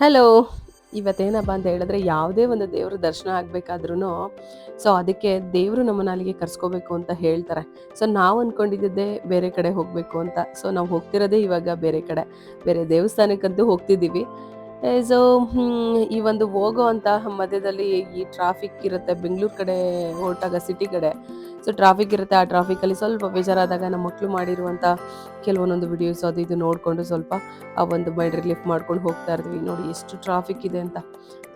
Hello ಇವತ್ತೇನಪ್ಪ ಅಂತ ಹೇಳಿದ್ರೆ ಯಾವುದೇ ಒಂದು ದೇವ್ರ ದರ್ಶನ ಆಗಬೇಕಾದ್ರೂ ಸೊ ಅದಕ್ಕೆ ದೇವರು ನಮ್ಮನ್ನ ಅಲ್ಲಿಗೆ ಕರ್ಸ್ಕೋಬೇಕು ಅಂತ ಹೇಳ್ತಾರೆ. ಸೊ ನಾವು ಅಂದ್ಕೊಂಡಿದ್ದೆ ಬೇರೆ ಕಡೆ ಹೋಗಬೇಕು ಅಂತ. ಸೊ ನಾವು ಹೋಗ್ತಿರೋದೇ ಇವಾಗ ಬೇರೆ ಕಡೆ. ಬೇರೆ ದೇವಸ್ಥಾನಕ್ಕಂತೂ ಹೋಗ್ತಿದ್ದೀವಿ. ಸೊ ಈ ಒಂದು ಹೋಗೋ ಅಂತ ಮಧ್ಯದಲ್ಲಿ ಈ ಟ್ರಾಫಿಕ್ ಇರುತ್ತೆ ಬೆಂಗಳೂರು ಕಡೆ, ಹೊರಟಾಗ ಸಿಟಿ ಕಡೆ. ಸೊ ಟ್ರಾಫಿಕ್ ಇರುತ್ತೆ. ಆ ಟ್ರಾಫಿಕಲ್ಲಿ ಸ್ವಲ್ಪ ಬೇಜಾರಾದಾಗ ನಮ್ಮ ಮಕ್ಕಳು ಮಾಡಿರುವಂಥ ಕೆಲವೊಂದೊಂದು ವಿಡಿಯೋಸ್ ಅದು ಇದು ನೋಡಿಕೊಂಡು ಸ್ವಲ್ಪ ಆ ಒಂದು ಮೈಂಡ್ ರಿಲೀಫ್ ಮಾಡ್ಕೊಂಡು ಹೋಗ್ತಾ ಇರ್ತೀವಿ. ನೋಡಿ ಎಷ್ಟು ಟ್ರಾಫಿಕ್ ಇದೆ ಅಂತ.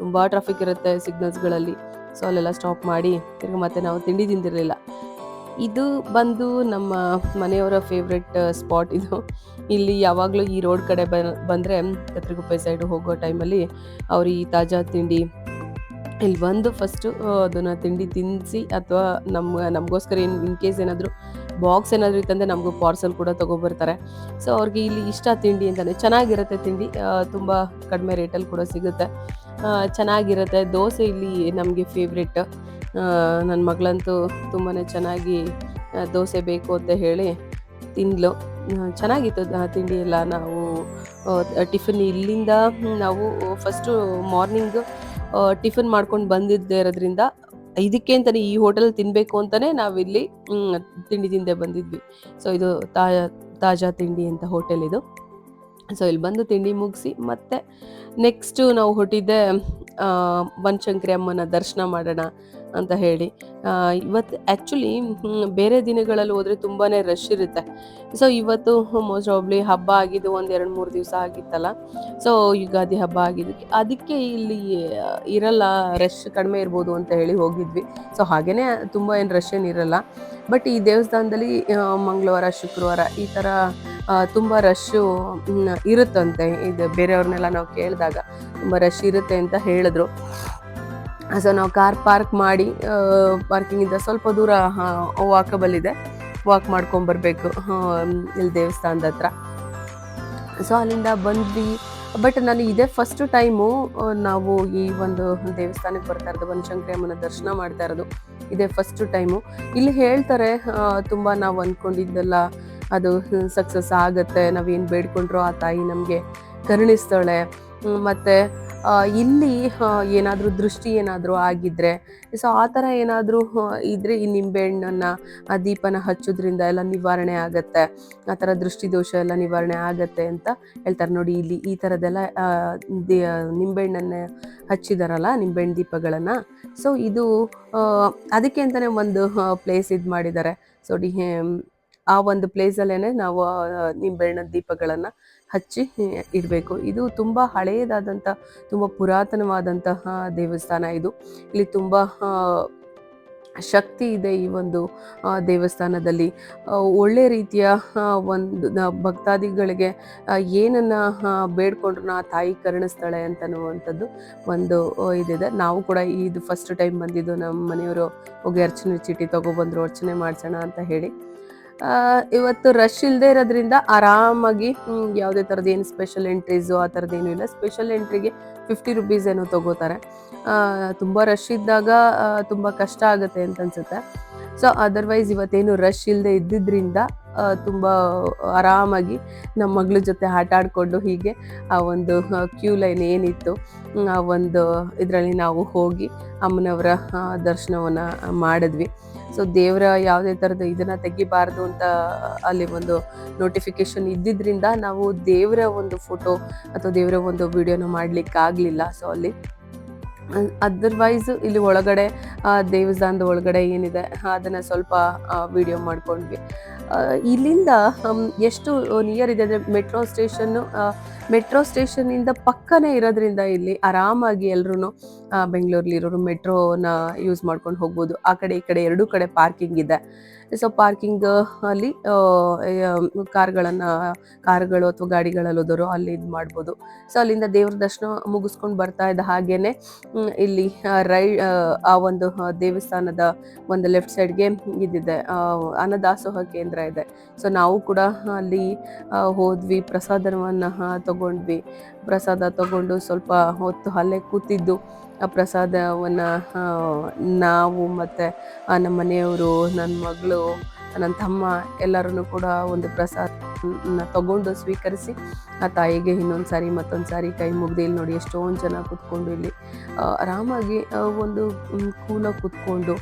ತುಂಬ ಟ್ರಾಫಿಕ್ ಇರುತ್ತೆ ಸಿಗ್ನಲ್ಸ್ಗಳಲ್ಲಿ ಸೊ ಅಲ್ಲೆಲ್ಲ ಸ್ಟಾಪ್ ಮಾಡಿ, ತಿರ್ಗಿ ಮತ್ತೆ ನಾವು ತಿಂಡಿ ತಿಂದಿರಲಿಲ್ಲ. ಇದು ಬಂದು ನಮ್ಮ ಮನೆಯವರ ಫೇವ್ರೆಟ್ ಸ್ಪಾಟ್ ಇದು. ಇಲ್ಲಿ ಯಾವಾಗಲೂ ಈ ರೋಡ್ ಕಡೆ ಬಂದರೆ ಕತ್ರಿಗುಪ್ಪೆ ಸೈಡ್ ಹೋಗೋ ಟೈಮಲ್ಲಿ ಅವ್ರು ಈ ತಾಜಾ ತಿಂಡಿ, ಇಲ್ಲಿ ಬಂದು ಫಸ್ಟು ಅದನ್ನು ತಿಂಡಿ ತಿನ್ನಿಸಿ ಅಥವಾ ನಮ್ಮ ನಮಗೋಸ್ಕರ ಏನು ಇನ್ ಕೇಸ್ ಏನಾದರೂ ಬಾಕ್ಸ್ ಏನಾದರೂ ಇತ್ತಂದರೆ ನಮಗೂ ಪಾರ್ಸಲ್ ಕೂಡ ತೊಗೊಬರ್ತಾರೆ. ಸೊ ಅವ್ರಿಗೆ ಇಲ್ಲಿ ಇಷ್ಟ ತಿಂಡಿ ಅಂತಲೇ ಚೆನ್ನಾಗಿರುತ್ತೆ ತಿಂಡಿ ತುಂಬ ಕಡಿಮೆ ರೇಟಲ್ಲಿ ಕೂಡ ಸಿಗುತ್ತೆ. ಚೆನ್ನಾಗಿರುತ್ತೆ, ದೋಸೆ ಇಲ್ಲಿ ನಮಗೆ ಫೇವ್ರೆಟ್ ನನ್ನ ಮಗಳಂತೂ ತುಂಬಾ ಚೆನ್ನಾಗಿ ದೋಸೆ ಬೇಕು ಅಂತ ಹೇಳಿ ತಿಂದ್ಲು. ಚೆನ್ನಾಗಿತ್ತು ತಿಂಡಿ ಎಲ್ಲ ನಾವು ಟಿಫಿನ್ ಇಲ್ಲಿಂದ ನಾವು ಫಸ್ಟು ಮಾರ್ನಿಂಗ್ ಟಿಫಿನ್ ಮಾಡ್ಕೊಂಡು ಬಂದಿದ್ದೇ ಇರೋದ್ರಿಂದ ಇದಕ್ಕೆ ಅಂತಲೇ ಈ ಹೋಟೆಲ್ ತಿನ್ನಬೇಕು ಅಂತಲೇ ನಾವಿಲ್ಲಿ ತಿಂಡಿ ತಿಂದೆ ಬಂದಿದ್ವಿ. ಸೊ ಇದು ತಾಜಾ ತಾಜಾ ತಿಂಡಿ ಅಂತ ಹೋಟೆಲ್ ಇದು. ಸೊ ಇಲ್ಲಿ ಬಂದು ತಿಂಡಿ ಮುಗಿಸಿ ಮತ್ತೆ ನೆಕ್ಸ್ಟು ನಾವು ಹೊಟ್ಟಿದ್ದೆ ಬನಶಂಕರಿ ಅಮ್ಮನ ದರ್ಶನ ಮಾಡೋಣ. ಅಂತ ಹೇಳಿ. ಇವತ್ತು ಆ್ಯಕ್ಚುಲಿ ಬೇರೆ ದಿನಗಳಲ್ಲಿ ಹೋದರೆ ತುಂಬಾ ರಶ್ ಇರುತ್ತೆ. ಸೊ ಇವತ್ತು ಮೋಸ್ಟ್ ಪ್ರಾಬ್ಲಿ ಹಬ್ಬ ಆಗಿದ್ದು ಒಂದು ಎರಡು ಮೂರು ದಿವಸ ಆಗಿತ್ತಲ್ಲ. ಸೊ ಯುಗಾದಿ ಹಬ್ಬ ಆಗಿದ್ದಕ್ಕೆ ಅದಕ್ಕೆ ಇಲ್ಲಿ ಇರಲ್ಲ ರಶ್ ಕಡಿಮೆ ಇರ್ಬೋದು ಅಂತ ಹೇಳಿ ಹೋಗಿದ್ವಿ. ಸೊ ಹಾಗೇನೇ ತುಂಬ ಏನು ರಶ್ ಏನು ಇರಲ್ಲ. ಬಟ್ ಈ ದೇವಸ್ಥಾನದಲ್ಲಿ ಮಂಗಳವಾರ, ಶುಕ್ರವಾರ ಈ ಥರ ತುಂಬ ರಶ್ಶು ಇರುತ್ತಂತೆ. ಇದು ಬೇರೆಯವ್ರನ್ನೆಲ್ಲ ನಾವು ಕೇಳಿದಾಗ ತುಂಬ ರಶ್ ಇರುತ್ತೆ ಅಂತ ಹೇಳಿದ್ರು. ಸೊ ನಾವು ಕಾರ್ ಪಾರ್ಕ್ ಮಾಡಿ ಪಾರ್ಕಿಂಗಿಂದ ಸ್ವಲ್ಪ ದೂರ ವಾಕಬಲ್ ಇದೆ ವಾಕ್ ಮಾಡ್ಕೊಂಬರ್ಬೇಕು ಇಲ್ಲಿ ದೇವಸ್ಥಾನದ ಹತ್ರ. ಸೊ ಅಲ್ಲಿಂದ ಬಂದ್ವಿ. ಬಟ್ ನಾನು ಇದೇ ಫಸ್ಟ್ ಟೈಮು ನಾವು ಈ ಒಂದು ದೇವಸ್ಥಾನಕ್ಕೆ ಬರ್ತಾ ಇರೋದು, ಬನಶಂಕರಿ ಅಮ್ಮನ ದರ್ಶನ ಮಾಡ್ತಾ ಇರೋದು. ಇದೇ ಫಸ್ಟ್ ಟೈಮು ಇಲ್ಲಿ ಹೇಳ್ತಾರೆ ತುಂಬ ನಾವು ಅಂದ್ಕೊಂಡಿದ್ದೆಲ್ಲ ಅದು ಸಕ್ಸಸ್ ಆಗುತ್ತೆ ನಾವೇನು ಬೇಡ್ಕೊಂಡ್ರೋ ಆ ತಾಯಿ ನಮಗೆ ಕರುಣಿಸ್ತಾಳೆ. ಮತ್ತು ಇಲ್ಲಿ ಏನಾದರೂ ದೃಷ್ಟಿ ಏನಾದರೂ ಆಗಿದ್ದರೆ ಸೊ ಆ ಥರ ಏನಾದರೂ ಇದ್ದರೆ ಈ ನಿಂಬೆಹಣ್ಣನ್ನು, ಆ ದೀಪನ ಹಚ್ಚೋದ್ರಿಂದ ಎಲ್ಲ ನಿವಾರಣೆ ಆಗತ್ತೆ, ಆ ಥರ ದೃಷ್ಟಿ ದೋಷ ಎಲ್ಲ ನಿವಾರಣೆ ಆಗತ್ತೆ ಅಂತ ಹೇಳ್ತಾರೆ. ನೋಡಿ, ಇಲ್ಲಿ ಈ ಥರದ್ದೆಲ್ಲ ನಿಂಬೆಹಣ್ಣನ್ನ ಹಚ್ಚಿದಾರಲ್ಲ, ನಿಂಬೆಹಣ್ಣು ದೀಪಗಳನ್ನು ಸೊ ಇದು ಅದಕ್ಕೆ ಅಂತಲೇ ಒಂದು ಪ್ಲೇಸ್ ಇದು ಮಾಡಿದ್ದಾರೆ ಸೊ ಡಿ ಆ ಒಂದು ಪ್ಲೇಸಲ್ಲೇ ನಾವು ನಿಂಬೆಹಣ್ಣ ದೀಪಗಳನ್ನು ಹಚ್ಚಿ ಇಡಬೇಕು. ಇದು ತುಂಬ ಹಳೆಯದಾದಂಥ ತುಂಬ ಪುರಾತನವಾದಂತಹ ದೇವಸ್ಥಾನ ಇದು. ಇಲ್ಲಿ ತುಂಬ ಶಕ್ತಿ ಇದೆ ಈ ಒಂದು ದೇವಸ್ಥಾನದಲ್ಲಿ. ಒಳ್ಳೆ ರೀತಿಯ ಒಂದು ಭಕ್ತಾದಿಗಳಿಗೆ ಏನನ್ನು ಬೇಡ್ಕೊಂಡ್ರು ನಾ ತಾಯಿ ಕರುಣಿಸ್ತಾಳೆ ಅಂತನ್ನುವಂಥದ್ದು ಒಂದು ಇದಿದೆ ನಾವು ಕೂಡ ಇದು ಫಸ್ಟ್ ಟೈಮ್ ಬಂದಿದ್ದು ನಮ್ಮ ಮನೆಯವರು ಹೋಗಿ ಅರ್ಚನೆ ಚೀಟಿ ತಗೊಬಂದ್ರು ಅರ್ಚನೆ ಮಾಡ್ಸೋಣ ಅಂತ ಹೇಳಿ. ಇವತ್ತು ರಶ್ ಇಲ್ಲದೆ ಇರೋದ್ರಿಂದ ಆರಾಮಾಗಿ ಯಾವುದೇ ಥರದ್ದು ಏನು ಸ್ಪೆಷಲ್ ಎಂಟ್ರೀಸು ಆ ಥರದ್ದು ಏನೂ ಇಲ್ಲ. ಸ್ಪೆಷಲ್ ಎಂಟ್ರಿಗೆ ಫಿಫ್ಟಿ ರುಪೀಸ್ ಏನೋ ತಗೋತಾರೆ. ತುಂಬ ರಶ್ ಇದ್ದಾಗ ತುಂಬ ಕಷ್ಟ ಆಗುತ್ತೆ ಅಂತ ಅನ್ಸುತ್ತೆ. ಸೊ ಅದರ್ವೈಸ್ ಇವತ್ತೇನು ರಶ್ ಇಲ್ಲದೆ ಇದ್ದಿದ್ರಿಂದ ತುಂಬ ಆರಾಮಾಗಿ ನಮ್ಮ ಮಗಳ ಜೊತೆ ಆಟ ಆಡಿಕೊಂಡು ಹೀಗೆ ಆ ಒಂದು ಕ್ಯೂ ಲೈನ್ ಏನಿತ್ತು, ಆ ಒಂದು ಇದರಲ್ಲಿ ನಾವು ಹೋಗಿ ಅಮ್ಮನವರ ದರ್ಶನವನ್ನು ಮಾಡಿದ್ವಿ. ಸೊ ದೇವರ ಯಾವುದೇ ಥರದ ಇದನ್ನು ತೆಗಿಬಾರ್ದು ಅಂತ ಅಲ್ಲಿ ಒಂದು ನೋಟಿಫಿಕೇಶನ್ ಇದ್ದಿದ್ರಿಂದ ನಾವು ದೇವರ ಒಂದು ಫೋಟೋ ಅಥವಾ ದೇವರ ಒಂದು ವಿಡಿಯೋನ ಮಾಡಲಿಕ್ಕಾಗಲಿಲ್ಲ. ಸೊ ಅಲ್ಲಿ ಅದರ್ವೈಸ್ ಇಲ್ಲಿ ಒಳಗಡೆ ದೇವಸ್ಥಾನದ ಒಳಗಡೆ ಏನಿದೆ, ಅದನ್ನು ಸ್ವಲ್ಪ ವಿಡಿಯೋ ಮಾಡ್ಕೊಂಡ್ವಿ. ಇಲ್ಲಿಂದ ಎಷ್ಟು ನಿಯರ್ ಇದೆ ಅಂದರೆ ಮೆಟ್ರೋ ಸ್ಟೇಷನ್ನು ಮೆಟ್ರೋ ಸ್ಟೇಷನ್ನಿಂದ ಪಕ್ಕನೇ ಇರೋದ್ರಿಂದ ಇಲ್ಲಿ ಆರಾಮಾಗಿ ಎಲ್ಲರೂ ಬೆಂಗಳೂರಲ್ಲಿ ಇರೋರು ಮೆಟ್ರೋನ ಯೂಸ್ ಮಾಡ್ಕೊಂಡು ಹೋಗ್ಬೋದು. ಆ ಕಡೆ, ಈ ಕಡೆ ಎರಡೂ ಕಡೆ ಪಾರ್ಕಿಂಗ್ ಇದೆ. ಸೊ ಪಾರ್ಕಿಂಗ್ ಅಲ್ಲಿ ಕಾರ್ಗಳನ್ನು, ಕಾರ್ಗಳು ಅಥವಾ ಗಾಡಿಗಳಲ್ಲಿ ಹೋದವರು ಅಲ್ಲಿ ಇದು ಮಾಡ್ಬೋದು. ಸೊ ಅಲ್ಲಿಂದ ದೇವ್ರ ದರ್ಶನ ಮುಗಿಸ್ಕೊಂಡು ಬರ್ತಾ ಇದ್ದ ಹಾಗೇನೆ ಇಲ್ಲಿ ರೈ, ಆ ಒಂದು ದೇವಸ್ಥಾನದ ಒಂದು ಲೆಫ್ಟ್ ಸೈಡ್ಗೆ ಇದಿದೆ. ಅನ್ನದಾಸೋಹ ಕೇಂದ್ರ ಇದೆ. ಸೊ ನಾವು ಕೂಡ ಅಲ್ಲಿ ಹೋದ್ವಿ, ಪ್ರಸಾದವನ್ನು ತಗೊಂಡ್ವಿ. ಪ್ರಸಾದ ತಗೊಂಡು ಸ್ವಲ್ಪ ಹೊತ್ತು ಅಲ್ಲೇ ಕೂತಿದ್ದು. ಆ ಪ್ರಸಾದವನ್ನು ನಾವು ಮತ್ತು ನಮ್ಮ ಮನೆಯವರು ನನ್ನ ಮಗಳು ನನ್ನ ತಮ್ಮ ಎಲ್ಲರೂ ಕೂಡ ಒಂದು ಪ್ರಸಾದ ತಗೊಂಡು ಸ್ವೀಕರಿಸಿ, ಆ ತಾಯಿಗೆ ಇನ್ನೊಂದು ಸಾರಿ ಮತ್ತೊಂದು ಸಾರಿ ಕೈ ಮುಗ್ದು ಇಲ್ಲಿ ನೋಡಿ ಎಷ್ಟೊಂದು ಜನ ಕೂತ್ಕೊಂಡು ಇಲ್ಲಿ ಆರಾಮಾಗಿ ಒಂದು ಕೂಲ ಕೂತ್ಕೊಂಡು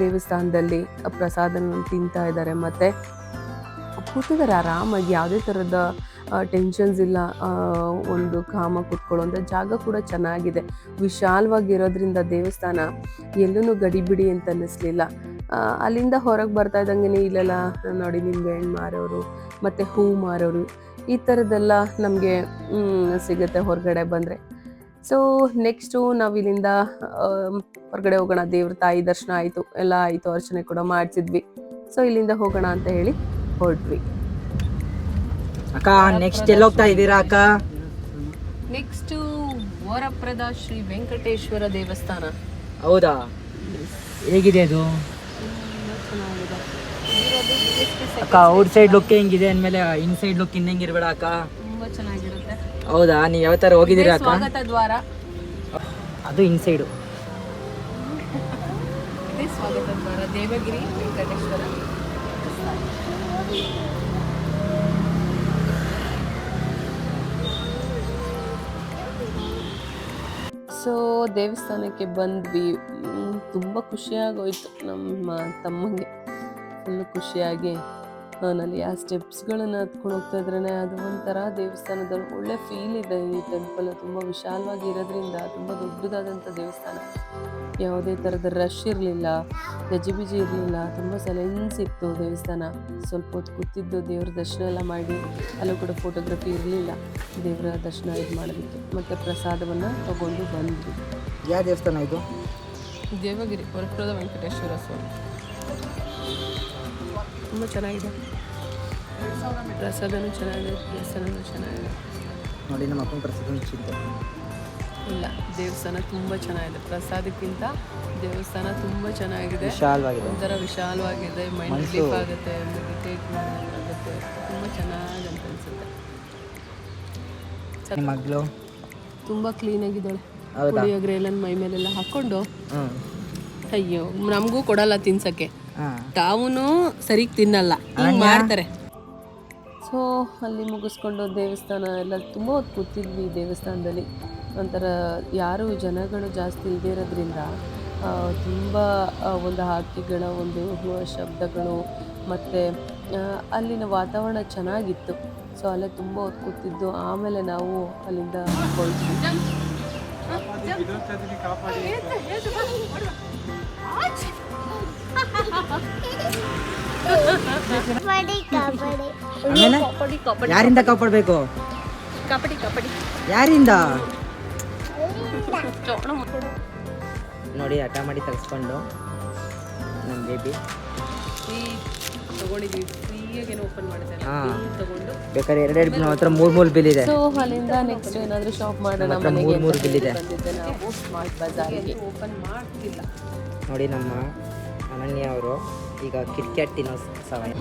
ದೇವಸ್ಥಾನದಲ್ಲಿ ಪ್ರಸಾದನ ತಿಂತಾ ಇದ್ದಾರೆ. ಮತ್ತು ಕೂತಿದ್ದಾರೆ ಆರಾಮಾಗಿ ಯಾವುದೇ ಥರದ ಟೆನ್ಷನ್ಸ್ ಇಲ್ಲ ಒಂದು ಕಾಮ ಕುತ್ಕೊಳ್ಳೋಂಥ ಜಾಗ ಕೂಡ ಚೆನ್ನಾಗಿದೆ. ವಿಶಾಲವಾಗಿರೋದ್ರಿಂದ ದೇವಸ್ಥಾನ ಎಲ್ಲೂ ಗಡಿಬಿಡಿ ಅಂತ ಅನ್ನಿಸ್ಲಿಲ್ಲ. ಅಲ್ಲಿಂದ ಹೊರಗೆ ಬರ್ತಾ ಇದ್ದಂಗೆ ಇಲ್ಲೆಲ್ಲ, ನೋಡಿ ನಿಂಬೆಹಣ್ಣು ಮಾರೋರು, ಮತ್ತು ಹೂ ಮಾರೋರು, ಈ ಥರದ್ದೆಲ್ಲ ನಮಗೆ ಸಿಗುತ್ತೆ ಹೊರಗಡೆ ಬಂದರೆ. ಸೊ ನೆಕ್ಸ್ಟು ನಾವು ಇಲ್ಲಿಂದ ಹೊರಗಡೆ ಹೋಗೋಣ, ದೇವ್ರ ತಾಯಿ ದರ್ಶನ ಆಯಿತು, ಎಲ್ಲ ಆಯಿತು, ಅರ್ಚನೆ ಕೂಡ ಮಾಡಿಸಿದ್ವಿ. ಸೊ ಇಲ್ಲಿಂದ ಹೋಗೋಣ ಅಂತ ಹೇಳಿ ಹೊರಟ್ವಿ. ಅಕ್ಕ ನೆಕ್ಸ್ಟ್ ಎಲ್ಲಿ ಹೋಗ್ತಾ ಇದ್ದೀರಾ ಅಕ್ಕ? ನೆಕ್ಸ್ಟ್ ವರಪ್ರದ ಶ್ರೀ ವೆಂಕಟೇಶ್ವರ ದೇವಸ್ಥಾನ. ಹೌದಾ? ಹೇಗಿದೆ ಅದು? ಅಕ್ಕ ಔಟ್ ಸೈಡ್ ಲುಕ್ ಹೆಂಗಿದೆ? ಅಂದ್ಮೇಲೆ ಇನ್ ಸೈಡ್ ಲುಕ್ ಇನ್ ಹೆಂಗಿರ್ಬೇಡ ಅಕ್ಕ? ತುಂಬಾ ಚೆನ್ನಾಗಿರುತ್ತೆ. ಹೌದಾ? ನೀವು ಯಾವ ಥರ ಹೋಗಿದ್ದೀರಾ ಅಕ್ಕ? ಸ್ವಾಗತ ದ್ವಾರ. ಅದು ಇನ್ ಸೈಡು. ಸ್ವಾಗತ ದ್ವಾರ ದೇವಗಿರಿ ವೆಂಕಟೇಶ್ವರ ಸೊ ದೇವಸ್ಥಾನಕ್ಕೆ ಬಂದ್ವಿ. ತುಂಬ ಖುಷಿಯಾಗೋಯ್ತು ನಮ್ಮ ತಮ್ಮಂಗೆ. ಫುಲ್ ಖುಷಿಯಾಗಿ ನಾನು ಆ ಸ್ಟೆಪ್ಸ್ಗಳನ್ನು ಹತ್ಕೊಂಡು ಹೋಗ್ತಾ ಇದ್ರೇ ಅದು ಒಂಥರ ದೇವಸ್ಥಾನದಲ್ಲಿ ಒಳ್ಳೆ ಫೀಲ್ ಇದೆ. ಈ ಟೆಂಪಲ್ ತುಂಬ ವಿಶಾಲವಾಗಿ ಇರೋದ್ರಿಂದ ತುಂಬ ದೊಡ್ಡದಾದಂಥ ದೇವಸ್ಥಾನ. ಯಾವುದೇ ಥರದ ರಶ್ ಇರಲಿಲ್ಲ ಗಜಿಬಿಜಿ ಇರಲಿಲ್ಲ ತುಂಬ ಸೈಲೆನ್ಸ್ ಇತ್ತು ದೇವಸ್ಥಾನ. ಸ್ವಲ್ಪ ಹೊತ್ತು ಕೂತಿದ್ದು ದೇವ್ರ ದರ್ಶನ ಎಲ್ಲ ಮಾಡಿ ಅಲ್ಲೂ ಕೂಡ ಫೋಟೋಗ್ರಫಿ ಇರಲಿಲ್ಲ. ದೇವರ ದರ್ಶನ ಇದು ಮಾಡೋದಕ್ಕೆ. ಮತ್ತು ಪ್ರಸಾದವನ್ನು ತಗೊಂಡು ಬಂದ್ವಿ. ಯಾವ ದೇವಸ್ಥಾನ ಇದು? ದೇವಗಿರಿ ಹೊರಪ್ರದ ವೆಂಕಟೇಶ್ವರ ಸ್ವಾಮಿ. ತುಂಬ ಚೆನ್ನಾಗಿದೆ. ಪ್ರಸಾದನೂ ಚೆನ್ನಾಗಿದೆ ದೇವಸ್ಥಾನನೂ ಚೆನ್ನಾಗಿದೆ. ನೋಡಿ ನಮ್ಮ ಅಪ್ಪನ ಪ್ರಸಾದ ಚಿಂತೆ ಇಲ್ಲ ದೇವಸ್ಥಾನ ತುಂಬಾ ಚೆನ್ನಾಗಿದೆ. ಪ್ರಸಾದಕ್ಕಿಂತ ದೇವಸ್ಥಾನ ತುಂಬಾ ಚೆನ್ನಾಗಿದೆ. ವಿಶಾಲವಾಗಿದೆ. ಒಂಥರ ವಿಶಾಲವಾಗಿದೆ. ಮೈಂಡ್ ಸ್ಲೀಪ್ ರಿಲೀಫ್ ಆಗುತ್ತೆ ಮೆಡಿಟೇಟ್ ಆಗುತ್ತೆ ತುಂಬಾ ಚೆನ್ನಾಗಿ ಅಂತ ಅನ್ಸುತ್ತೆ ಮಗಳು? ತುಂಬ ಕ್ಲೀನಾಗಿದ್ದಾಳೆ ಹೌದಾ? ಪುಳಿಯೋಗರೆ ಎಲ್ಲ ಮೈ ಮೇಲೆಲ್ಲ ಹಾಕ್ಕೊಂಡು ಹ್ಞೂ ಅಯ್ಯೋ ನಮಗೂ ಕೊಡಲ್ಲ ತಿನ್ಸಕ್ಕೆ. ತಾವೂ ಸರಿಗೆ ತಿನ್ನಲ್ಲ. ಹಿಂಗ್ ಮಾಡ್ತಾರೆ. ಸೊ ಅಲ್ಲಿ ಮುಗಿಸ್ಕೊಂಡು ದೇವಸ್ಥಾನ ಎಲ್ಲ ತುಂಬ ಹೊತ್ತು ಕೂತಿದ್ವಿ ದೇವಸ್ಥಾನದಲ್ಲಿ. ಒಂಥರ ಯಾರು ಜನಗಳು ಜಾಸ್ತಿ ಇಲ್ಲದೇ ಇರೋದ್ರಿಂದ ತುಂಬ ಒಂದು ಹಕ್ಕಿಗಳ ಒಂದು ಶಬ್ದಗಳು ಮತ್ತು ಅಲ್ಲಿನ ವಾತಾವರಣ ಚೆನ್ನಾಗಿತ್ತು. ಸೊ ಅಲ್ಲೇ ತುಂಬ ಹೊತ್ತು ಕೂತಿದ್ದು. ಆಮೇಲೆ ನಾವು ಅಲ್ಲಿಂದ ಯಾರಿಂದ ಕಾಪಾಡಬೇಕು? ಕಬಡ್ಡಿ ಕಬಡ್ಡಿ. ಯಾರಿಂದ? ನೋಡಿ ಹಠ ಮಾಡಿ ತರಿಸ್ಕೊಂಡು ನಮ್ಮ ಬೇಬಿ ಬೇಕಾದ್ರೆ ಎರಡೆರಡು ಹತ್ರ ಮೂರು ಮೂರು ಬಿಲ್ ಇದೆ. ಸೊ ಅಲ್ಲಿಂದ ನೆಕ್ಸ್ಟ್ ಏನಾದರೂ ಶಾಪ್ ಮಾಡೋಣ ನಮ್ಮ ಹತ್ರ ಮನೆಗೆ ಮೂರ್ ಮೂರ್ ಅಂತ ಇದೆ. ಓಪನ್ ಮಾಡ್ತಿಲ್ಲ. ನೋಡಿ ನಮ್ಮ ಅನನ್ಯ ಅವರು ಈಗ ಕಿಟ್ಕ್ಯಾಟ್ ತಿನ್ನೋ ಸಮಯ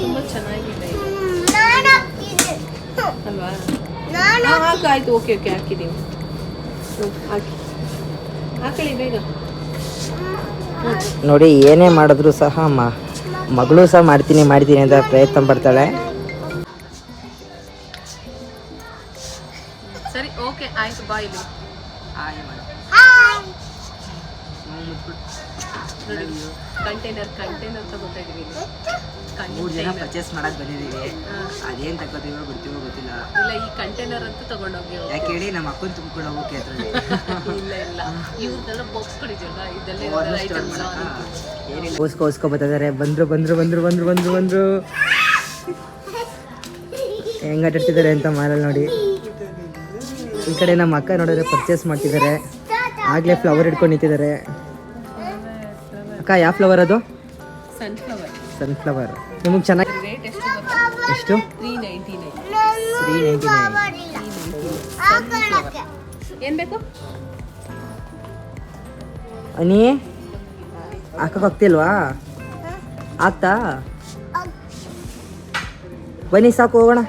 ತುಂಬ ಚೆನ್ನಾಗಿದೆ. ಅಲ್ವಾ? ಆಯ್ತು ಓಕೆ ಓಕೆ ಹಾಕಿದ್ದೀವಿ ಹಾಕಿ. ಹಾಕಳಿ ಬೇಗ. ನೋಡಿ ಏನೇ ಮಾಡಿದ್ರು ಸಹ ಮ ಮಗಳು ಸಹ ಮಾಡ್ತೀನಿ ಮಾಡ್ತೀನಿ ಅಂತ ಪ್ರಯತ್ನ ಪಡ್ತಾಳೆ. ಸರಿ ಓಕೆ ಆಯ್ತು ಬಾಯ್ ಕಂಟೈನರ್ ಕಂಟೈನರ್ ತಗೋತಾ ಇದೀವಿ ಮೂರು ಜನ ಪರ್ಚೇಸ್ ಮಾಡಕ್ ಬಂದಿದ್ದೀವಿ. ಅದೇನು ತಗೋತೀವೋ ಗೊತ್ತಿವೋ ಗೊತ್ತಿಲ್ಲ. ಇಲ್ಲ ಈ ಕಂಟೈನರ್ ಅಂತ ತಗೊಂಡೋಗಿ ಯಾಕೆ ಹೇಳಿ ನಮ್ಮ ಅಕ್ಕನ ತುಂಬಿಕೊಂಡು ಹೋಗೋಕೆ ಅದ್ರಲ್ಲಿ ಇಲ್ಲ ಇಲ್ಲ. ಇವ್ರದ್ದೆಲ್ಲ ಬಾಕ್ಸ್ಗಳಿದೆಯಲ್ಲ ಇದೆಲ್ಲ ಓಸ್ಕೊ ಓಸ್ಕೊ ಬರ್ತಿದ್ದಾರೆ. ಬಂದ್ರು ಬಂದ್ರು ಬಂದ್ರು ಬಂದ್ರು ಬಂದ್ರು ಬಂದ್ರು. ಹೆಂಗ್ ಆಟಾಡ್ತಿದ್ದಾರೆ ಅಂತ ಮಾರಲ್ಲಿ ನೋಡಿ. ಈ ಕಡೆ ನಮ್ಮ ಅಕ್ಕ ನೋಡಿದ್ರೆ ಪರ್ಚೇಸ್ ಮಾಡ್ತಿದ್ದಾರೆ. ಆಗ್ಲೇ ಫ್ಲವರ್ ಹಿಡ್ಕೊಂಡು ನಿಂತಿದ್ದಾರೆ. ಅಕ್ಕ ಯಾವ ಫ್ಲವರ್ ಅದು? ಸನ್ಫ್ಲವರ್ ಸನ್ಫ್ಲವರ್ ನಿಮಗೆ ಚೆನ್ನಾಗಿ ಎಷ್ಟು ತ್ರೀ ನೈಂಟಿ ನೈನ್ ಏನು ಬೇಕು? ಅನಿ ಹಾಕಕ್ಕಾಗ್ತಿಲ್ವಾ ಆಗ್ತಾ? ಬನ್ನಿ ಸಾಕು ಹೋಗೋಣ.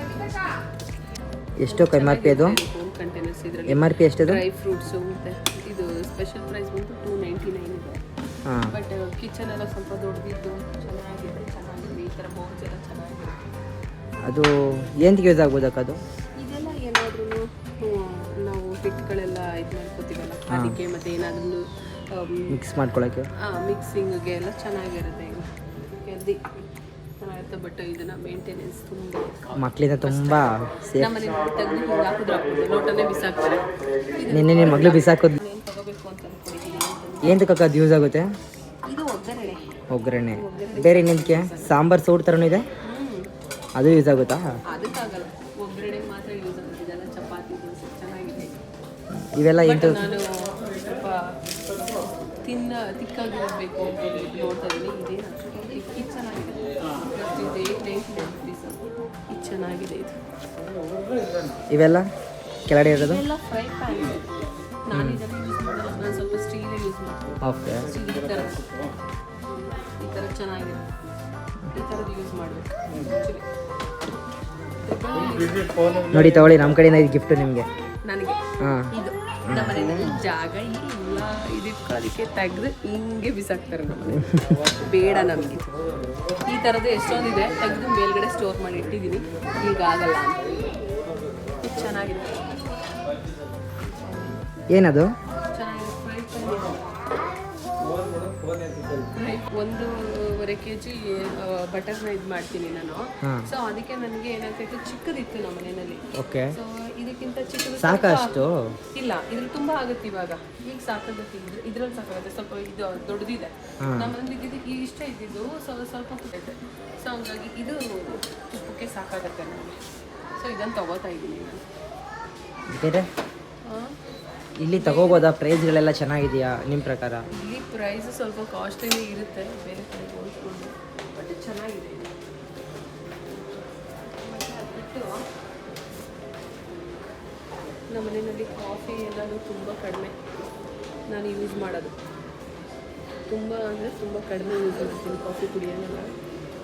ಎಷ್ಟೋ ಕೈ ಮಾಪಿ ಅದು ಕಂಟೈನರ್ಸ್ ಇದರಲ್ಲಿ. ಎಂ ಆರ್ ಪಿ ಎಷ್ಟದು? ಡ್ರೈ ಫ್ರೂಟ್ಸು ಮತ್ತು ಇದು ಸ್ಪೆಷಲ್ ಪ್ರೈಸ್ ಬಂದು ಟೂ ನೈಂಟಿ ನೈನ್ ಇದೆ. ಹಾಂ. ಬಟ್ ಕಿಚನ್ ಎಲ್ಲ ಸ್ವಲ್ಪ ದೊಡ್ಡದಿದ್ದು ಚೆನ್ನಾಗಿದೆ. ಚೆನ್ನಾಗಿದೆ. ಈ ಥರ ಬೌಲ್ಸ್ ಎಲ್ಲ ಚೆನ್ನಾಗಿದೆ. ಅದು ಏನು ಯೂಸ್ ಆಗ್ಬೋದು ಅದು? ಇದೆಲ್ಲ ಏನಾದ್ರೂ ನಾವು ಹಿಟ್ಟುಗಳೆಲ್ಲ ಇದು ಮಾಡ್ಕೋತೀವಲ್ಲ ಅದಕ್ಕೆ ಮತ್ತೆ ಏನಾದ್ರೂ ಮಿಕ್ಸ್ ಮಾಡ್ಕೊಳಕ್ಕೆ? ಮಿಕ್ಸಿಂಗ್ಗೆ ಎಲ್ಲ ಚೆನ್ನಾಗಿರುತ್ತೆ. ಹೆಲ್ದಿ ಬಟ್ ಇದನ್ನ ಮೇಂಟೆನೆನ್ಸ್ ತುಂಬ ಮಕ್ಕಳಿಂದ ತುಂಬ ಸೇಫ್ ನಮ್ಮ ಮನೇಲಿ ತೆಗೆದು ಹಿಂಗೆ ಹಾಕಿದ್ರೆ ಹಾಕ್ಬೋದು ಲೋಟನೇ ಬಿಸಾಕ್ತಾರೆ. ನಿನ್ನೆ ನಿಮ್ಮ ಮಗಳು ಬಿಸಾಕೋದು ಏನು ತಗೋಬೇಕು ಅಂತ ಅನ್ಕೊಂಡಿದ್ದೀನಿ ಏನಕ್ಕೆ ಅದು ಯೂಸ್ ಆಗುತ್ತೆ? ಇದು ಒಗ್ಗರಣೆ. ಒಗ್ಗರಣೆ. ಬೇರೆ ಇನ್ನೊಂದಕ್ಕೆ ಸಾಂಬಾರ್ ಸೌಟ್ ಥರನೂ ಇದೆ? ಅದು ಯೂಸ್ ಆಗುತ್ತಾ? ಅದಕ್ಕಾಗಲ್ಲ. ಒಗ್ಗರಣೆಗೆ ಮಾತ್ರ ಯೂಸ್ ಆಗುತ್ತೆ. ಇದೆಲ್ಲ ಚಪಾತಿ ದೋಸೆ ಚೆನ್ನಾಗಿದೆ. ಇವೆಲ್ಲ ನಾನು ಸ್ವಲ್ಪ ತಿನ್ನ ತಿಕ್ಕಾಗಿರಬೇಕು ಅಂತ ನೋಡ್ತಾ ಇದ್ದೀನಿ. ರುಪೀಸ್ ಇದು ಚೆನ್ನಾಗಿದೆ ಇದು. ಇವೆಲ್ಲ ಕೆಳಗಡೆ ಇರೋದು? ಇದೆಲ್ಲ ಫ್ರೈ ಪ್ಯಾನ್ ನಾನು ಇದನ್ನು ಯೂಸ್ ಮಾಡಲ್ಲ ನಾನು ಸ್ವಲ್ಪ ಸ್ಟೀಲೇ ಯೂಸ್ ಮಾಡ್ತೀನಿ. ಓಕೆ ಸ್ಟೀಲ್ ಈ ಥರ ಈ ಥರ ಚೆನ್ನಾಗಿದೆ. ಈ ಥರದ್ದು ಯೂಸ್ ಮಾಡಬೇಕು. ನೋಡಿ ತಗೊಳ್ಳಿ ನಮ್ಮ ಕಡೆಯಿಂದ ಇದು ಗಿಫ್ಟು ನಿಮಗೆ. ನನಗೆ. ಹಾಂ. ಇದು. ನಮ್ಮ ಮನೆಯಲ್ಲಿ ಜಾಗ ಇಲ್ಲ. ಇದಿಟ್ಕೊಳ್ಳೋದಕ್ಕೆ ತೆಗೆದು ಹಿಂಗೆ ಬಿಸಾಕ್ತಾರೆ ನಮ್ಮನೆ ಬೇಡ ನಮಗೆ. ಈ ಥರದ್ದು ಎಷ್ಟೊಂದಿದೆ ತೆಗೆದು ಮೇಲ್ಗಡೆ ಸ್ಟೋರ್ ಮಾಡಿ ಇಟ್ಟಿದ್ದೀನಿ ಈಗ ಆಗಲ್ಲ ಅಂತ. ಚೆನ್ನಾಗಿದೆ. ಏನದು? ಒಂದೂವರೆ ಕೆ ಜಿ ಬಟರ್ನ ಇದು ಮಾಡ್ತೀನಿ ನಾನು. ಸೊ ಅದಕ್ಕೆ ನನಗೆ ಏನಾಗ್ತೈತೆ ಚಿಕ್ಕದಿತ್ತು ನಮ್ಮ ಮನೆಯಲ್ಲಿ ಓಕೆ ಸೊ ಇದಕ್ಕಿಂತ ಚಿಕ್ಕದು ಸಾಕಷ್ಟು? ಇಲ್ಲ ಇದ್ರಲ್ಲಿ ತುಂಬಾ ಆಗುತ್ತೆ ಇವಾಗ. ಈಗ ಸಾಕಾಗುತ್ತೆ ಇದ್ರ ಇದ್ರಲ್ಲಿ ಸಾಕಾಗುತ್ತೆ ಸ್ವಲ್ಪ ಇದು ದೊಡ್ಡದಿದೆ. ನಮ್ಮಲ್ಲಿ ಇದ್ದಿದ್ದು ಇಷ್ಟ ಇದ್ದಿದ್ದು ಸ್ವಲ್ಪ ಸ್ವಲ್ಪ ಪುಟ್ಟೈತೆ ಸೊ ಹಂಗಾಗಿ ಇದು ತುಪ್ಪಕ್ಕೆ ಸಾಕಾಗುತ್ತೆ ನನಗೆ ಸೊ ಇದನ್ನು ತಗೋತಾ ಇದ್ದೀನಿ ನಾನು. ಇಲ್ಲಿ ತಗೋಬೋದಾ? ಪ್ರೈಸ್ಗಳೆಲ್ಲ ಚೆನ್ನಾಗಿದೆಯಾ ನಿಮ್ಮ ಪ್ರಕಾರ? ಇಲ್ಲಿ ಪ್ರೈಸ್ ಸ್ವಲ್ಪ ಕಾಸ್ಟ್ಲಿನೇ ಇರುತ್ತೆ ಬೇರೆ ಕಡೆ ಹೋಲ್ಸ್ಕೊಂಡು ಬಟ್ ಚೆನ್ನಾಗಿದೆ. ನಮ್ಮ ಮನೆಯಲ್ಲಿ ಕಾಫಿ ಎಲ್ಲನೂ ತುಂಬ ಕಡಿಮೆ. ನಾನು ಯೂಸ್ ಮಾಡೋದು. ತುಂಬ ಅಂದರೆ ತುಂಬ ಕಡಿಮೆ ಯೂಸ್ ಮಾಡ್ತೀನಿ ಕಾಫಿ ಕುಡಿಯೋದೆಲ್ಲ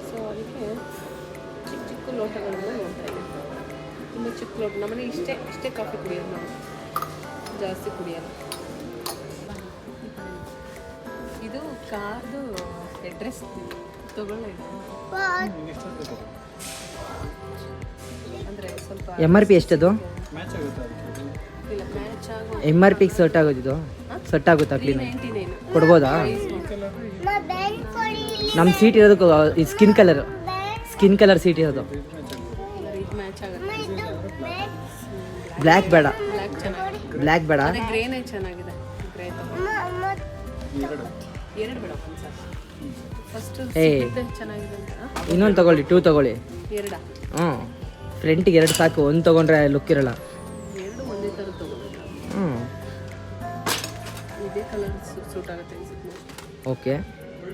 ಸೊ ಅದಕ್ಕೆ ಚಿಕ್ಕ ಚಿಕ್ಕ ಲೋಟಗಳನ್ನ ನೋಡ್ತಾ ಇದ್ದೀನಿ ತುಂಬ ಚಿಕ್ಕ ಲೋಟ. ನಮ್ಮನೆ ಇಷ್ಟೇ ಇಷ್ಟೇ ಕಾಫಿ ಕುಡಿಯೋದು ನಾವು. ಜಾಸ್ತಿ ಕುಡಿಯೋಲ್ಲ ಇದು ಕಾರ್ದು ಅಡ್ರೆಸ್ ತಗೊಳ್ಳಿ. ಅಂದರೆ ಸ್ವಲ್ಪ ಎಂ ಆರ್ ಪಿ ಎಷ್ಟದು? ಎಂ ಆರ್ ಪಿ ಸೆಟ್ ಆಗೋದಿದು? ಸೆಟ್ ಆಗುತ್ತಾ ಕ್ಲೀನ್ ಕೊಡ್ಬೋದಾ? ನಮ್ಮ ಸೀಟ್ ಇರೋದು skin colour skin colour seat ಇರೋದು. ಮ್ಯಾಚ್ ಆಗುತ್ತೆ. ಬ್ಲ್ಯಾಕ್ ಬೇಡ. ಬ್ಲ್ಯಾಕ್ ಬೇಡ. ಗ್ರೇನೇ ಚೆನ್ನಾಗಿದೆ. ಗ್ರೇ ತಗೋ ಎರಡು ಬೇಡ ಫಸ್ಟ್ ಏ. ಚೆನ್ನಾಗಿದೆ ಇನ್ನೊಂದು ತಗೊಳ್ಳಿ ಟೂ ತಗೊಳ್ಳಿ. ಎರಡ. ಹ್ಞೂ ಫ್ರೆಂಟಿಗೆ ಎರಡು ಸಾಕು ಒಂದು ತಗೊಂಡ್ರೆ ಲುಕ್ ಇರಲ್ಲ. ಕಲರ್ ಸೂಟ್ ಆಗುತ್ತೆ ಅನ್ಸುತ್ತೆ ಓಕೆ.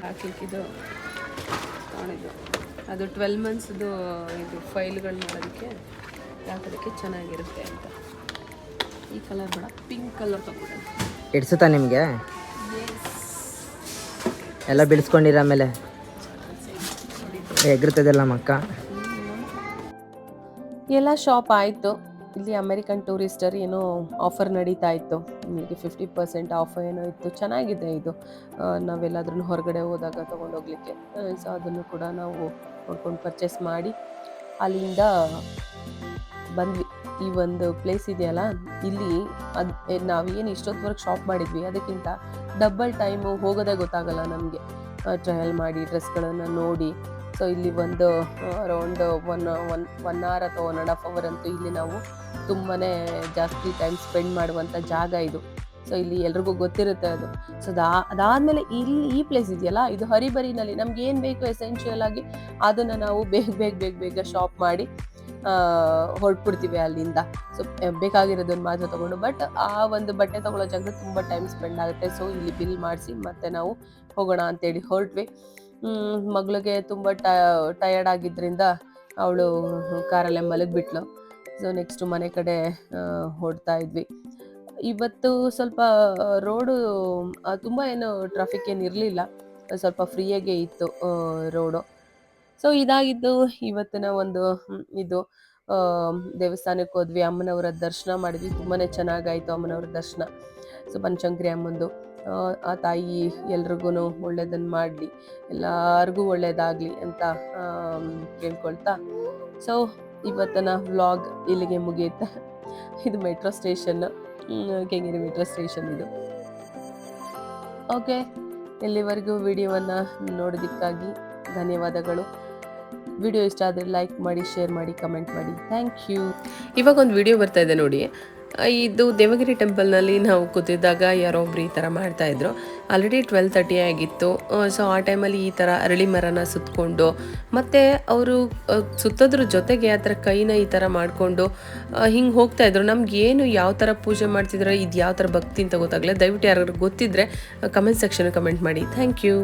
ಹಾಕ್ಲಿಕ್ಕಿದು ತಗೊಂಡಿದ್ದು ಅದು ಟ್ವೆಲ್ ಮಂತ್ಸ್ದು ಇದು ಫೈಲ್ಗಳು ಮಾಡೋದಕ್ಕೆ ಹಾಕೋದಕ್ಕೆ ಚೆನ್ನಾಗಿರುತ್ತೆ ಅಂತ. ಈ ಕಲರ್ ಬೇಡ ಪಿಂಕ್ ಕಲರ್ ತಗೊಂಡೆ. ಇಡ್ಸುತ್ತಾ ನಿಮಗೆ? ಎಲ್ಲ ಬಿಡಿಸ್ಕೊಂಡಿರ ಆಮೇಲೆ? ಎಗ್ರುತ್ತದಲ್ಲ ಮಕ್ಕ? ಎಲ್ಲ ಶಾಪ್ ಆಯಿತು. ಇಲ್ಲಿ ಅಮೆರಿಕನ್ ಟೂರಿಸ್ಟರ್ ಏನೋ ಆಫರ್ ನಡೀತಾ ಇತ್ತು. ನಿಮಗೆ ಫಿಫ್ಟಿ ಪರ್ಸೆಂಟ್ ಆಫರ್ ಏನೋ ಇತ್ತು. ಚೆನ್ನಾಗಿದೆ ಇದು. ನಾವೆಲ್ಲಾದ್ರೂ ಹೊರಗಡೆ ಹೋದಾಗ ತೊಗೊಂಡೋಗ್ಲಿಕ್ಕೆ. ಸೊ ಅದನ್ನು ಕೂಡ ನಾವು ನೋಡ್ಕೊಂಡು ಪರ್ಚೇಸ್ ಮಾಡಿ ಅಲ್ಲಿಂದ ಬಂದ್ವಿ. ಈ ಒಂದು ಪ್ಲೇಸ್ ಇದೆಯಲ್ಲ, ಇಲ್ಲಿ ಅದು ನಾವೇನು ಇಷ್ಟೊತ್ತವರೆಗೆ ಶಾಪ್ ಮಾಡಿದ್ವಿ. ಅದಕ್ಕಿಂತ ಡಬ್ಬಲ್ ಟೈಮು ಹೋಗೋದೇ ಗೊತ್ತಾಗಲ್ಲ ನಮಗೆ. ಟ್ರಯಲ್ ಮಾಡಿ ಡ್ರೆಸ್ಗಳನ್ನು ನೋಡಿ. ಸೊ ಇಲ್ಲಿ ಒಂದು around one one one hour ಅಥವಾ ಒನ್ ಆ್ಯಂಡ್ ಹಾಫ್ ಅವರ್ ಅಂತೂ ಇಲ್ಲಿ ನಾವು ತುಂಬಾ ಜಾಸ್ತಿ ಟೈಮ್ ಸ್ಪೆಂಡ್ ಮಾಡುವಂಥ ಜಾಗ ಇದು. ಸೊ ಇಲ್ಲಿ ಎಲ್ರಿಗೂ ಗೊತ್ತಿರುತ್ತೆ ಅದು. ಸೊ ಅದಾ ಅದಾದಮೇಲೆ ಇಲ್ಲಿ ಈ ಪ್ಲೇಸ್ ಇದೆಯಲ್ಲ, ಇದು ಹರಿಬರಿನಲ್ಲಿ ನಮ್ಗೆ ಏನು ಬೇಕು ಎಸೆನ್ಷಿಯಲ್ ಆಗಿ ಅದನ್ನು ನಾವು ಬೇಗ ಬೇಗ ಬೇಗ ಬೇಗ ಶಾಪ್ ಮಾಡಿ ಹೊರಟ್ಬಿಡ್ತೀವಿ ಅಲ್ಲಿಂದ. ಸೊ ಬೇಕಾಗಿರೋದನ್ನು ಮಾತ್ರ ತಗೊಂಡು ಬಟ್ ಆ ಒಂದು ಬಟ್ಟೆ ತೊಗೊಳ್ಳೋ ಜಾಗದಲ್ಲಿ ತುಂಬ ಟೈಮ್ ಸ್ಪೆಂಡ್ ಆಗುತ್ತೆ. ಸೊ ಇಲ್ಲಿ ಬಿಲ್ ಮಾಡಿಸಿ ಮತ್ತೆ ನಾವು ಹೋಗೋಣ ಅಂತೇಳಿ ಹೊರಟ್ವಿ. ಮಗಳಿಗೆ ತುಂಬ ಟಯರ್ಡ್ ಆಗಿದ್ದರಿಂದ ಅವಳು ಕಾರಲ್ಲೇ ಮಲಗಿಬಿಟ್ಲು. ಸೊ ನೆಕ್ಸ್ಟ್ ಮನೆ ಕಡೆ ಹೊಡ್ತಾ ಇದ್ವಿ. ಇವತ್ತು ಸ್ವಲ್ಪ ರೋಡು ತುಂಬ ಏನು ಟ್ರಾಫಿಕ್ ಏನು ಇರಲಿಲ್ಲ. ಸ್ವಲ್ಪ ಫ್ರೀಯಾಗೆ ಇತ್ತು ರೋಡು ಸೊ ಇದಾಗಿದ್ದು ಇವತ್ತಿನ ಒಂದು ಇದು ದೇವಸ್ಥಾನಕ್ಕೆ ಹೋದ್ವಿ. ಅಮ್ಮನವರ ದರ್ಶನ ಮಾಡಿದ್ವಿ. ತುಂಬಾ ಚೆನ್ನಾಗಾಯಿತು ಅಮ್ಮನವರ ದರ್ಶನ. ಸೊ ಬನಶಂಕರಿ ಅಮ್ಮಂದು. ಆ, ತಾಯಿ ಎಲ್ರಿಗೂ ಒಳ್ಳೇದನ್ನು ಮಾಡಲಿ ಎಲ್ಲರಿಗೂ ಒಳ್ಳೇದಾಗಲಿ ಅಂತ ಕೇಳ್ಕೊಳ್ತಾ. ಸೊ ಇವತ್ತನ ವ್ಲಾಗ್ ಇಲ್ಲಿಗೆ ಮುಗಿಯುತ್ತೆ. ಇದು metro station Kengeri metro station ಇದು. ಓಕೆ ಇಲ್ಲಿವರೆಗೂ ವಿಡಿಯೋವನ್ನು ನೋಡೋದಕ್ಕಾಗಿ ಧನ್ಯವಾದಗಳು. ವಿಡಿಯೋ ಇಷ್ಟ ಆದರೆ ಲೈಕ್ ಮಾಡಿ ಶೇರ್ ಮಾಡಿ ಕಮೆಂಟ್ ಮಾಡಿ. ಥ್ಯಾಂಕ್ ಯು ಇವಾಗ ಒಂದು ವಿಡಿಯೋ ಬರ್ತಾ ಇದೆ ನೋಡಿ. ಇದು ದೇವಗಿರಿ ಟೆಂಪಲ್ನಲ್ಲಿ ನಾವು ಕೂತಿದ್ದಾಗ ಯಾರೋ ಒಬ್ರು ಈ ಥರ ಮಾಡ್ತಾಯಿದ್ರು ಆಲ್ರೆಡಿ ಟ್ವೆಲ್ ತರ್ಟಿ ಆಗಿತ್ತು. ಸೊ ಆ ಟೈಮಲ್ಲಿ ಈ ಥರ ಅರಳಿ ಮರನ ಸುತ್ತಕೊಂಡು ಮತ್ತು ಅವರು ಸುತ್ತೋದ್ರ ಜೊತೆಗೆ ಆ ಥರ ಕೈನ ಈ ಥರ ಮಾಡಿಕೊಂಡು ಹಿಂಗೆ ಹೋಗ್ತಾಯಿದ್ರು ನಮ್ಗೆ ಏನು ಯಾವ ಥರ ಪೂಜೆ ಮಾಡ್ತಿದ್ರು, ಇದು ಯಾವ ಥರ ಭಕ್ತಿ ಅಂತ ಗೊತ್ತಾಗಲ್ಲ ದಯವಿಟ್ಟು ಯಾರು ಗೊತ್ತಿದ್ದರೆ ಕಮೆಂಟ್ ಸೆಕ್ಷನ್ ಕಮೆಂಟ್ ಮಾಡಿ. Thank you